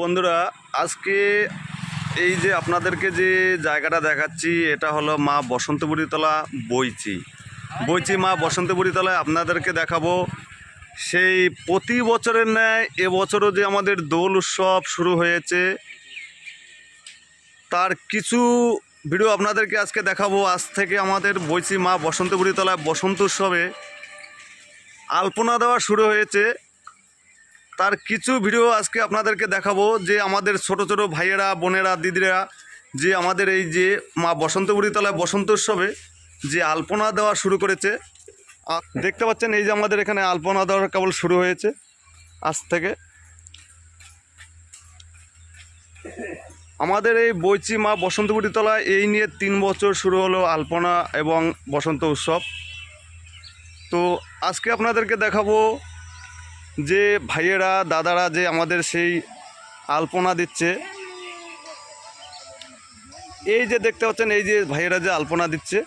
বন্ধুরা, আজকে এই যে আপনাদেরকে যে জায়গাটা দেখাচ্ছি, এটা হলো মা বসন্তপুরীতলা বইচি বইচি মা বসন্তপুরীতলায় আপনাদেরকে দেখাবো সেই প্রতি বছরের ন্যায় এবছরও যে আমাদের দোল উৎসব শুরু হয়েছে, তার কিছু ভিডিও আপনাদেরকে আজকে দেখাবো। আজ থেকে আমাদের বইচি মা বসন্তপুরীতলায় বসন্ত উৎসবে আলপনা দেওয়া শুরু হয়েছে। তার কিছু ভিডিও আজকে আপনাদেরকে দেখাবো যে আমাদের ছোট ছোট ভাইয়েরা, বোনেরা, দিদিরা, যে আমাদের এই যে মা বসন্তপুরী তলায় বসন্ত উৎসবে যে আলপনা দেওয়া শুরু করেছে। দেখতে পাচ্ছেন এই যে আমাদের এখানে আলপনা দেওয়ার কেবল শুরু হয়েছে আজ থেকে। আমাদের এই বইচি মা বসন্তপুরী তলায় এই নিয়ে তিন বছর শুরু হলো আলপনা এবং বসন্ত উৎসব। তো আজকে আপনাদেরকে দেখাবো যে ভাইয়েরা, দাদারা যে আমাদের সেই আলপনা দিচ্ছে, এই যে দেখতে পাচ্ছেন, এই যে ভাইয়েরা যে আলপনা দিচ্ছে,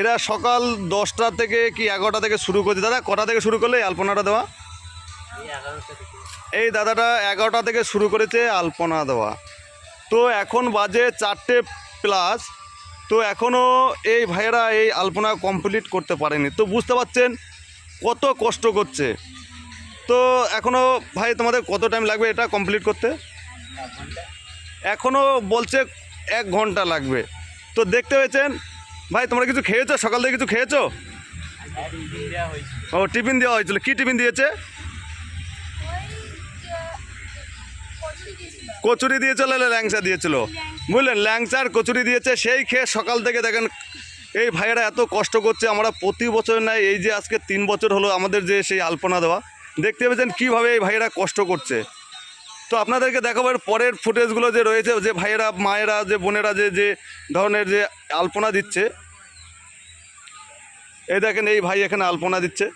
এরা সকাল দশটা থেকে কি এগারোটা থেকে শুরু করছে? দাদা, কটা থেকে শুরু করলে আলপনাটা দেওয়া? এই দাদাটা এগারোটা থেকে শুরু করেছে আলপনা দেওয়া। তো এখন বাজে চারটে প্লাস, তো এখনও এই ভাইয়েরা এই আলপনা কমপ্লিট করতে পারেনি। তো বুঝতে পারছেন কত কষ্ট করছে। তো এখনও ভাই তোমাদের কত টাইম লাগবে এটা কমপ্লিট করতে? এখনও বলছে এক ঘণ্টা লাগবে। তো দেখতে পেয়েছেন? ভাই, তোমরা কিছু খেয়েছো? সকাল থেকে কিছু খেয়েছো? ও, টিফিন দেওয়া হয়েছিল। কী টিফিন দিয়েছে? কচুরি দিয়েছিল ল্যাংচা দিয়েছিল? বুঝলেন ল্যাংচার কচুরি দিয়েছে, সেই খেয়ে সকাল থেকে দেখেন এই ভাইয়েরা এত কষ্ট করছে। আমরা প্রতি বছর নাই, এই যে আজকে তিন বছর হলো আমাদের যে সেই আলপনা দেওয়া দেখতে পেয়েছেন কীভাবে এই ভাইয়েরা কষ্ট করছে। তো আপনাদেরকে দেখাবো পরের ফুটেজগুলো যে রয়েছে, যে ভাইয়েরা, মায়েরা, যে বোনেরা যে যে ধরনের যে আলপনা দিচ্ছে। এই দেখেন এই ভাই এখানে আলপনা দিচ্ছে।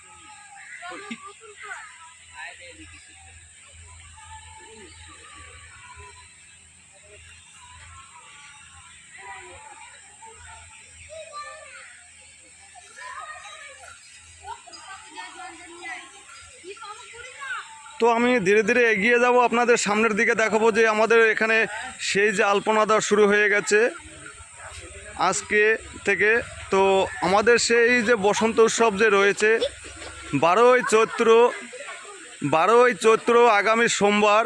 তো আমি ধীরে ধীরে এগিয়ে যাব, আপনাদের সামনের দিকে দেখাবো যে আমাদের এখানে সেই যে আলপনা দেওয়া শুরু হয়ে গেছে আজকে থেকে। তো আমাদের সেই যে বসন্ত উৎসব যে রয়েছে, বারোই চৈত্র বারোই চৈত্র আগামী সোমবার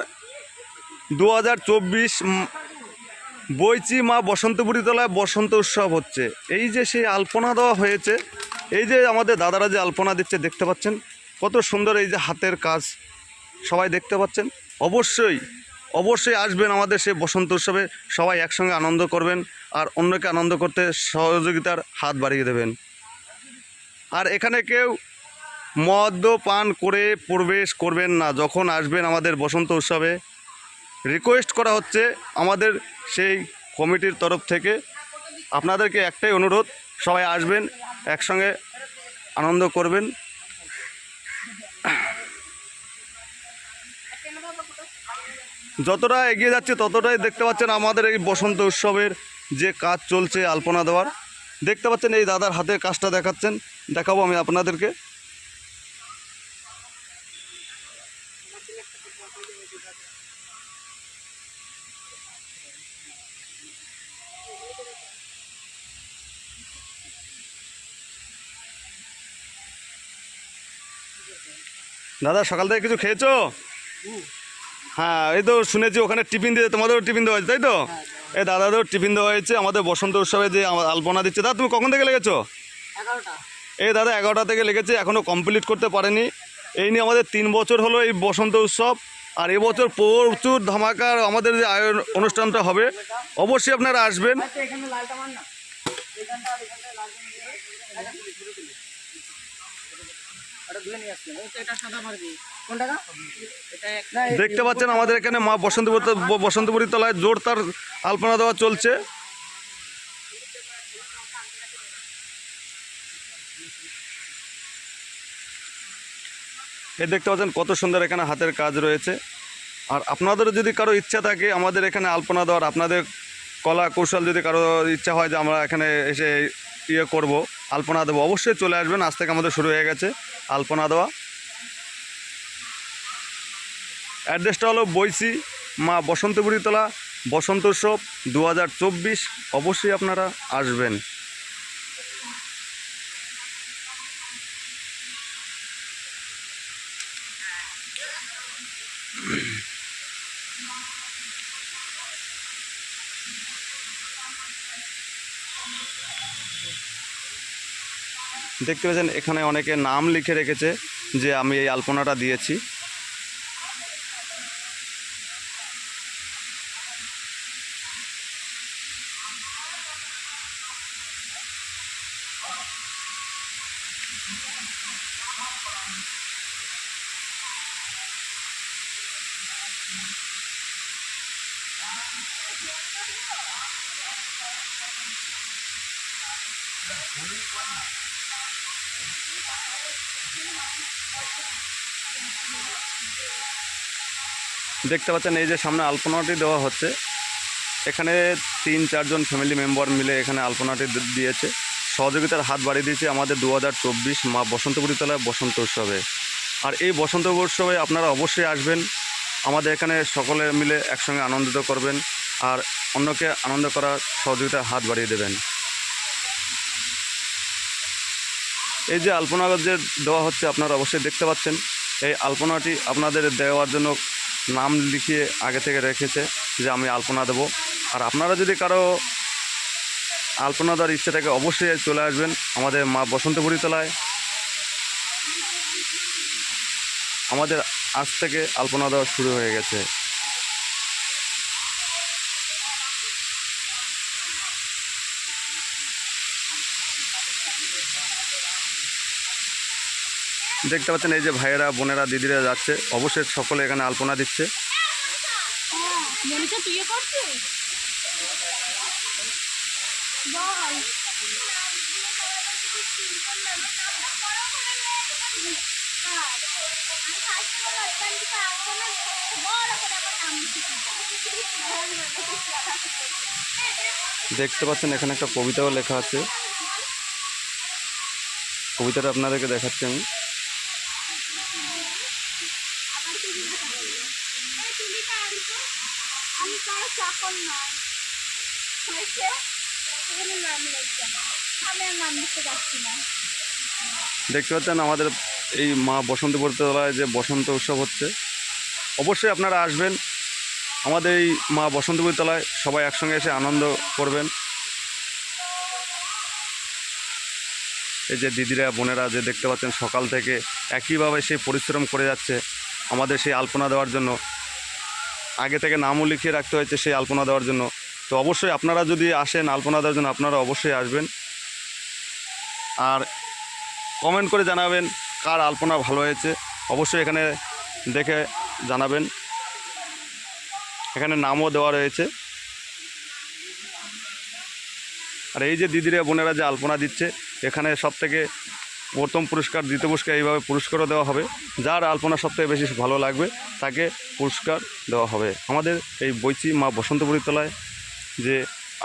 দু হাজার চব্বিশ বইচি মা বসন্তপুরী তলায় বসন্ত উৎসব হচ্ছে। এই যে সেই আলপনা দেওয়া হয়েছে, এই যে আমাদের দাদারা যে আলপনা দিচ্ছে, দেখতে পাচ্ছেন কত সুন্দর এই যে হাতের কাজ। সবাই দেখতে পাচ্ছেন। অবশ্যই অবশ্যই আসবেন আমাদের সেই বসন্ত উৎসবে। সবাই একসঙ্গে আনন্দ করবেন আর অন্যকে আনন্দ করতে সহযোগিতার হাত বাড়িয়ে দেবেন। আর এখানে কেউ মদ্য পান করে প্রবেশ করবেন না, যখন আসবেন আমাদের বসন্ত উৎসবে। রিকোয়েস্ট করা হচ্ছে আমাদের সেই কমিটির তরফ থেকে। আপনাদেরকে একটাই অনুরোধ, সবাই আসবেন, একসঙ্গে আনন্দ করবেন। যতটা এগিয়ে যাচ্ছে, ততটাই দেখতে পাচ্ছেন আমাদের এই বসন্ত উৎসবের যে কাজ চলছে আলপনা দেওয়ার। দেখতে পাচ্ছেন এই দাদার হাতের কাজটা দেখাচ্ছেন। দেখাবো আমি আপনাদেরকে। দাদা, সকাল থেকে কিছু খেয়েছো? হ্যাঁ এই তো শুনেছি ওখানে টিফিন দিয়ে তোমাদেরও টিফিন দেওয়া হয়েছে তাই তো? এই দাদাদেরও টিফিন দেওয়া হয়েছে আমাদের বসন্ত উৎসবে যে আমার আলপনা দিচ্ছে দাদা তুমি কখন থেকে লেগেছো? এই দাদা এগারোটা থেকে লেগেছে এখনও কমপ্লিট করতে পারেনি। এই নিয়ে আমাদের তিন বছর হলো এই বসন্ত উৎসব আর এবছর প্রচুর ধামাকার আমাদের যে আয়োজন অনুষ্ঠানটা হবে অবশ্যই আপনারা আসবেন এখানে লালটা মান না এখানটা আর এখানটা লালটা ওটা ধুয়ে নিয়ে আসলাম এটা সাদা মারবি কোন টাকা এটা এক না দেখতে পাচ্ছেন আমাদের এখানে মা বসন্তপুর বসন্তপুরী তলায় জোর তার আলপনা দেওয়া চলছে। এ দেখতে পাচ্ছেন কত সুন্দর এখানে হাতের কাজ রয়েছে। আর আপনাদেরও যদি কারও ইচ্ছা থাকে আমাদের এখানে আলপনা দেওয়ার আপনাদের কলা কৌশল যদি কারও ইচ্ছা হয় যে আমরা এখানে এসে ইয়ে করব। আলপনা দেবো। অবশ্যই চলে আসবেন, আজ থেকে আমাদের শুরু হয়ে গেছে আলপনা দেওয়া। অ্যাড্রেসটা হলো বৈশি, মা বসন্তপুরীতলা বসন্ত উৎসব দু হাজার চব্বিশ। অবশ্যই আপনারা আসবেন। দেখতে পাচ্ছেন এখানে অনেকে নাম লিখে রেখেছে যে আমি এই আলপনাটা দিয়েছি। দেখতে পাচ্ছেন এই যে সামনে আলপনাটি দেওয়া হচ্ছে। এখানে তিন, চারজন ফ্যামিলি মেম্বার মিলে এখানে আলপনাটি দিয়েছে। সহযোগিতার হাত বাড়িয়ে দিয়েছে আমাদের দু হাজার চব্বিশ মা বসন্তপুরী তলায় বসন্ত উৎসবে। আর এই বসন্ত উৎসবে আপনারা অবশ্যই আসবেন। আমাদের এখানে সকলে মিলে একসঙ্গে আনন্দিত করবেন। আর অন্যকে আনন্দ করার সহযোগিতার হাত বাড়িয়ে দেবেন। এই যে আলপনা যে দেওয়া হচ্ছে আপনারা অবশ্যই দেখতে পাচ্ছেন। এই আলপনাটি আপনাদের দেওয়ার জন্য নাম লিখিয়ে আগে থেকে রেখেছে যে আমি আলপনা দেব। আর আপনারা যদি কারও আলপনা দেওয়ার ইচ্ছে থাকে অবশ্যই চলে আসবেন আমাদের মা বসন্তপুরী তলায়। আমাদের আজ থেকে আলপনা দেওয়া শুরু হয়ে গেছে। দেখতে পাচ্ছেন এই যে ভাইয়েরা বোনেরা দিদিরা যাচ্ছে। অবশ্যই সকলে এখানে আলপনা দিচ্ছে। দেখতে পাচ্ছেন এখানে একটা কবিতাও লেখা আছে। কবিতাটা আপনাদেরকে দেখাচ্ছি আমি। আমি কারও চাকর নয় নাম আমি আর নাম লিখতে পারছি না দেখতে পাচ্ছেন আমাদের এই মা বসন্তপুর তলায় যে বসন্ত উৎসব হচ্ছে। অবশ্যই আপনারা আসবেন। আমাদের এই মা বসন্তপুর তলায় সবাই একসঙ্গে এসে আনন্দ করবেন। এই যে দিদিরা, বোনেরা যে দেখতে পাচ্ছেন সকাল থেকে একইভাবে সেই পরিশ্রম করে যাচ্ছে। আমাদের সেই আলপনা দেওয়ার জন্য। আগে থেকে নামও লিখিয়ে রাখতে হয়েছে সেই আলপনা দেওয়ার জন্য। তো অবশ্যই আপনারা যদি আসেন আলপনা দেওয়ার জন্য, আপনারা অবশ্যই আসবেন। আর কমেন্ট করে জানাবেন কার আলপনা ভালো হয়েছে। অবশ্যই এখানে দেখে জানাবেন। এখানে নামও দেওয়া রয়েছে। আর এই যে দিদিরা বোনেরা যে আলপনা দিচ্ছে, এখানে সব থেকে প্রথম পুরস্কার, দ্বিতীয় পুরস্কার এইভাবে পুরস্কারও দেওয়া হবে। যার আলপনা সবথেকে বেশি ভালো লাগবে, তাকে পুরস্কার দেওয়া হবে। আমাদের এই বৈচি মা বসন্তপুরী তলায় যে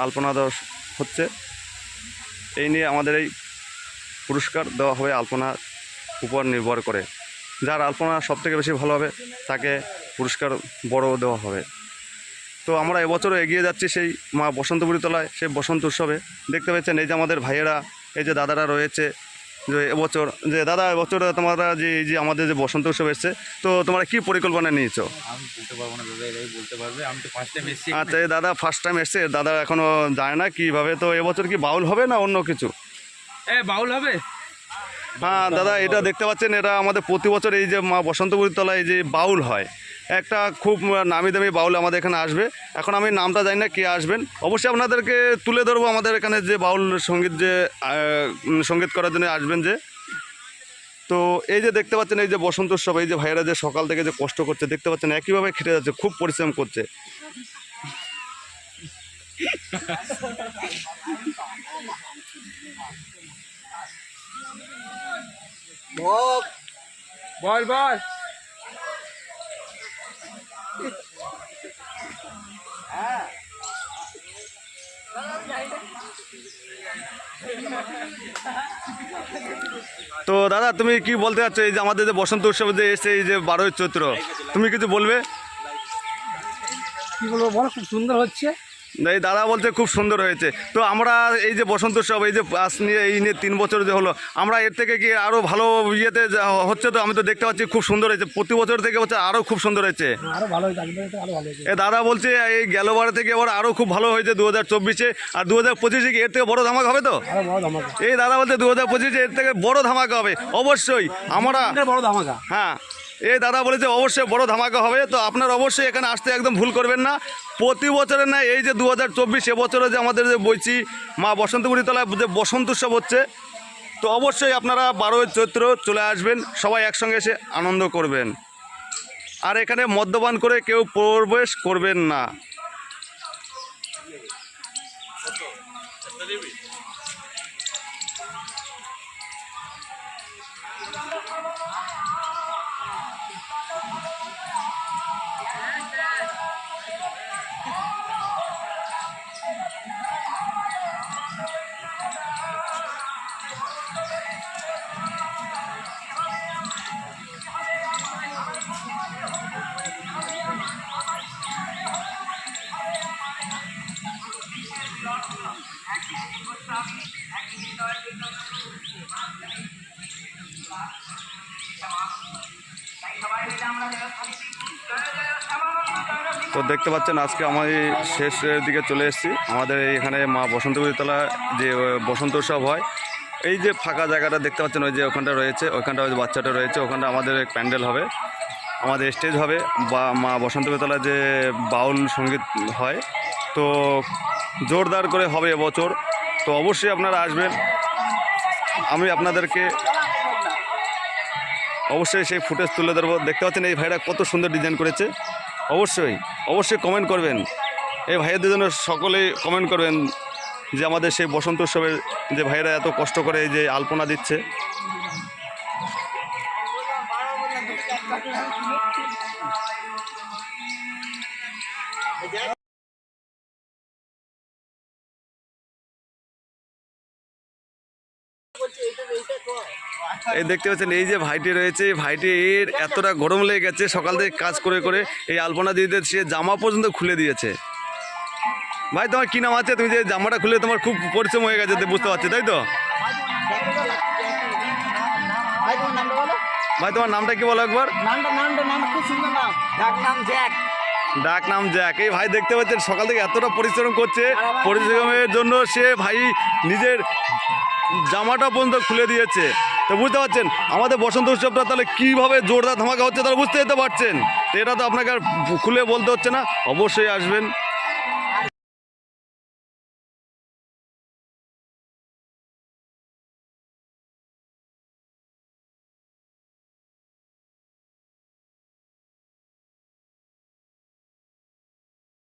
আলপনা দেওয়া হচ্ছে, এই নিয়ে আমাদের এই পুরস্কার দেওয়া হবে আলপনার উপর নির্ভর করে। যার আলপনা সবথেকে বেশি ভালো হবে, তাকে পুরস্কার বড় দেওয়া হবে। তো আমরা এবছরও এগিয়ে যাচ্ছি সেই মা বসন্তপুরী তলায়, সেই বসন্ত উৎসবে। দেখতে পাচ্ছেন এই যে আমাদের ভাইয়েরা, এই যে দাদারা রয়েছে যে এবছর যে দাদা এবছর তোমরা যে এই যে আমাদের যে বসন্ত উৎসব এসছে তো তোমরা কি পরিকল্পনা নিয়েছো? আমি বলতে পারব না দাদা এরাই বলতে পারবে। আমি তো ফার্স্ট টাইম এসেছি আচ্ছা এই দাদা ফার্স্ট টাইম এসছে দাদা এখনও যায় না কীভাবে তো এবছর কি বাউল হবে না অন্য কিছু? এ বাউল হবে? হ্যাঁ দাদা এটা দেখতে পাচ্ছেন এটা আমাদের প্রতি বছর এই যে মা বসন্তপুরীর তলায় যে বাউল হয় একটা খুব নামি দামি বাউল আমাদের এখানে আসবে। এখন আমি নামটা জানি না কে আসবেন। অবশ্যই আপনাদেরকে তুলে ধরবো আমাদের এখানে যে বাউল সংগীত যে সংগীত করার জন্য আসবেন যে। তো এই যে দেখতে পাচ্ছেন, এই যে বসন্ত উৎসব, এই যে ভাইয়েরা যে সকাল থেকে যে কষ্ট করছে, দেখতে পাচ্ছেন একইভাবে খেটে যাচ্ছে, খুব পরিশ্রম করছে। বল বল। তো দাদা, তুমি কি বলতে চাচ্ছ? এই যে আমাদের যে বসন্ত উৎসব যে এসছে, এই যে বারোই চৈত্র, তুমি কিছু বলবে? কি বলব বলো? খুব সুন্দর হচ্ছে। এই দাদা বলছে খুব সুন্দর হয়েছে। তো আমরা এই যে বসন্ত উৎসব এই যে আজ নিয়ে এই নিয়ে তিন বছর যে হলো আমরা এর থেকে কি আরও ভালো ইয়েতে হচ্ছে তো আমি তো দেখতে পাচ্ছি খুব সুন্দর হয়েছে। প্রতি বছর থেকে হচ্ছে আরও খুব সুন্দর হয়েছে। এ দাদা বলছে এই গেলবার থেকে এবার আরও খুব ভালো হয়েছে দু হাজার চব্বিশে। আর দু হাজার পঁচিশে কি এর থেকে বড় ধামাকা হবে তো? এই দাদা বলছে দু হাজার পঁচিশে এর থেকে বড় ধামাকা হবে। অবশ্যই আমরা বড় ধামাকা। হ্যাঁ। এই দাদা বলেছে, অবশ্যই বড় ধামাকা হবে। তো আপনার অবশ্যই এখানে আসতে একদম ভুল করবেন না। প্রতি বছরে না এই যে দু হাজার চব্বিশ এবছরে যে আমাদের যে বইছি, মা বসন্তপুরী তলায় যে বসন্ত উৎসব হচ্ছে, তো অবশ্যই আপনারা বারোই চৈত্র চলে আসবেন, সবাই একসঙ্গে এসে আনন্দ করবেন। আর এখানে মদ্যপান করে কেউ প্রবেশ করবেন না। তো দেখতে পাচ্ছেন, আজকে আমি শেষের দিকে চলে এসেছি। আমাদের এখানে মা বসন্তপুরীতলা যে বসন্ত উৎসব হয়, এই যে ফাঁকা জায়গাটা দেখতে পাচ্ছেন, ওই যে ওখানটা রয়েছে, ওখানটা ওই বাচ্চাটা রয়েছে, ওখানটা আমাদের প্যান্ডেল হবে। আমাদের স্টেজ হবে, বা মা বসন্তপুরীতলা যে বাউল সংগীত হয়, তো জোরদার করে হবে এবছর। তো অবশ্যই আপনারা আসবেন। আমি আপনাদেরকে অবশ্যই সেই ফুটেজ তুলে ধরবো। দেখতে পাচ্ছেন এই ভাইরা কত সুন্দর ডিজাইন করেছে। অবশ্যই অবশ্যই কমেন্ট করবেন। এই ভাইয়ের জন্য সকলেই কমেন্ট করবেন যে আমাদের সেই বসন্ত উৎসবের যে ভাইয়েরা এত কষ্ট করে যে আলপনা দিচ্ছে। এই দেখতে পাচ্ছেন, এই যে ভাইটি রয়েছে, এই ভাইটি এর এতটা গরম লেগে গেছে, সকাল থেকে কাজ করে করে এই আলপনা দিতে সে জামা পর্যন্ত খুলে দিয়েছে। ভাই, তোমার কি নাম আছে? তুমি যে জামাটা খুলে তোমার খুব পরিশ্রম হয়ে গেছে, বুঝতে পারছি, তাই তো? ভাই, তোমার নামটা কি বলো একবার? ডাক নাম জ্যাক। এই ভাই, দেখতে পাচ্ছেন, সকাল থেকে এতটা পরিশ্রম করছে, পরিশ্রমের জন্য সে ভাই নিজের জামাটা পর্যন্ত খুলে দিয়েছে। তো বুঝতে পারছেন, আমাদের বসন্ত উৎসবটা তাহলে কীভাবে জোরদার ধামাকা হচ্ছে তাহলে বুঝতে যেতে পারছেন। এটা তো আপনাকে আর খুলে বলতে হচ্ছে না, অবশ্যই আসবেন।